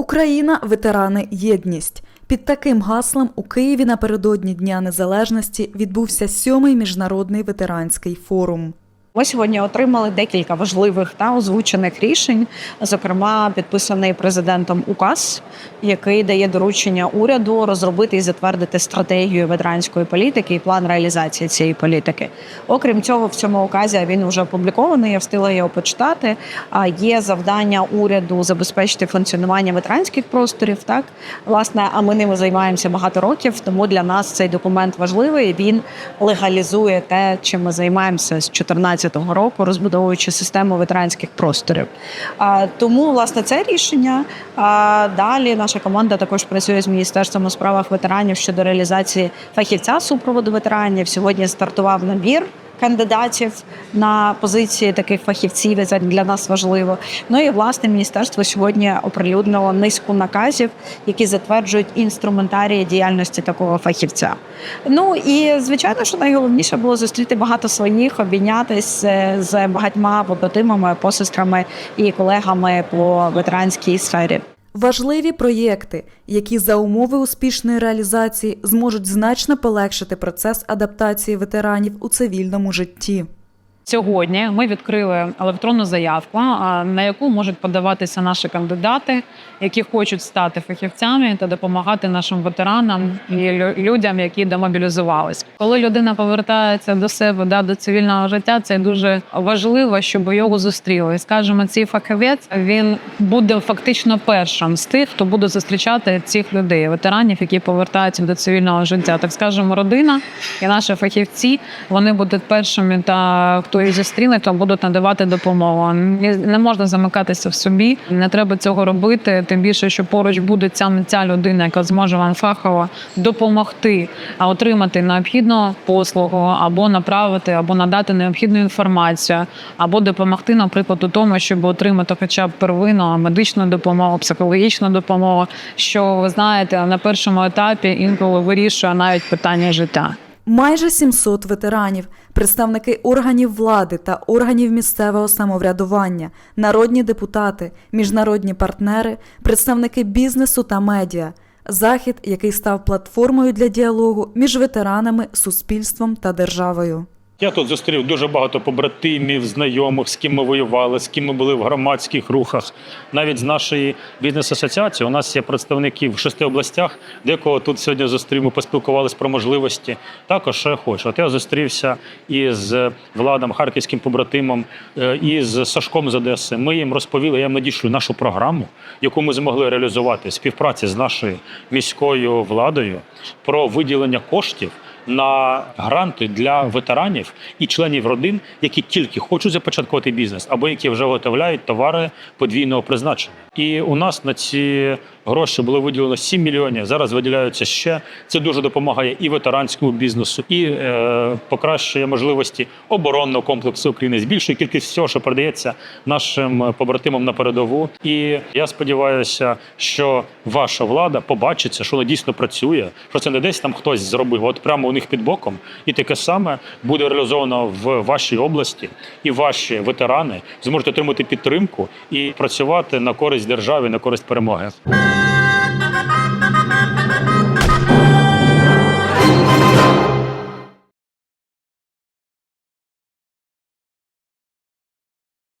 Україна, ветерани, єдність. Під таким гаслом у Києві напередодні Дня Незалежності відбувся сьомий міжнародний ветеранський форум. Ми сьогодні отримали декілька важливих та озвучених рішень. Зокрема, підписаний президентом указ, який дає доручення уряду розробити і затвердити стратегію ветеранської політики і план реалізації цієї політики. Окрім цього, в цьому указі він вже опублікований. Я встигла його почитати. А є завдання уряду забезпечити функціонування ветеранських просторів. Так власне, а ми ними займаємося багато років. Тому для нас цей документ важливий. Він легалізує те, чим ми займаємося з 2014 року, розбудовуючи систему ветеранських просторів. Тому власне це рішення. Далі наша команда також працює з міністерством у справах ветеранів щодо реалізації фахівця супроводу ветеранів. Сьогодні стартував набір. Кандидатів на позиції таких фахівців це для нас важливо. Ну і власне міністерство сьогодні оприлюднило низку наказів, які затверджують інструментарії діяльності такого фахівця. Ну і звичайно, що найголовніше було зустріти багато своїх, обійнятись е, з багатьма побратимами, посестрами і колегами по ветеранській сфері. Важливі проєкти, які за умови успішної реалізації зможуть значно полегшити процес адаптації ветеранів у цивільному житті. Сьогодні ми відкрили електронну заявку, на яку можуть подаватися наші кандидати, які хочуть стати фахівцями та допомагати нашим ветеранам і людям, які демобілізувались. Коли людина повертається до себе да, до цивільного життя, це дуже важливо, щоб його зустріли. І, Скажімо, цей фахівець він буде фактично першим з тих, хто буде зустрічати цих людей, ветеранів, які повертаються до цивільного життя. Так скажемо, родина і наші фахівці вони будуть першими та хто їх зустріне, то будуть надавати допомогу. Не можна замикатися в собі, не треба цього робити. Тим більше, що поруч буде ця, ця людина, яка зможе вам фахово допомогти, а отримати необхідну послугу, або направити, або надати необхідну інформацію, або допомогти, наприклад, у тому, щоб отримати хоча б первинну медичну допомогу, психологічну допомогу. Що ви знаєте, на першому етапі інколи вирішує навіть питання життя. Майже 700 ветеранів, представники органів влади та органів місцевого самоврядування, народні депутати, міжнародні партнери, представники бізнесу та медіа. Захід, який став платформою для діалогу між ветеранами, суспільством та державою. Я тут зустрів дуже багато побратимів, знайомих, з ким ми воювали, з ким ми були в громадських рухах. Навіть з нашої бізнес-асоціації у нас є представники в шести областях, декого тут сьогодні зустрів, ми поспілкувалися про можливості. Також я хочу. От я зустрівся із владом, харківським побратимом, е, і з Сашком з Одеси. Ми їм розповіли, я їм надішлю нашу програму, яку ми змогли реалізувати в співпраці з нашою міською владою про виділення коштів на гранти для ветеранів і членів родин, які тільки хочуть започаткувати бізнес, або які вже виготовляють товари подвійного призначення. І у нас на ці гроші було виділено 7 мільйонів. Зараз виділяються ще. Це дуже допомагає і ветеранському бізнесу, і е, покращує можливості оборонного комплексу України, збільшує кількість всього, що передається нашим побратимам на передову. І я сподіваюся, що ваша влада побачиться, що вона дійсно працює, що це не десь там хтось зробив, от прямо у них під боком, і таке саме буде реалізовано в вашій області, і ваші ветерани зможуть отримати підтримку і працювати на користь держави, на користь перемоги.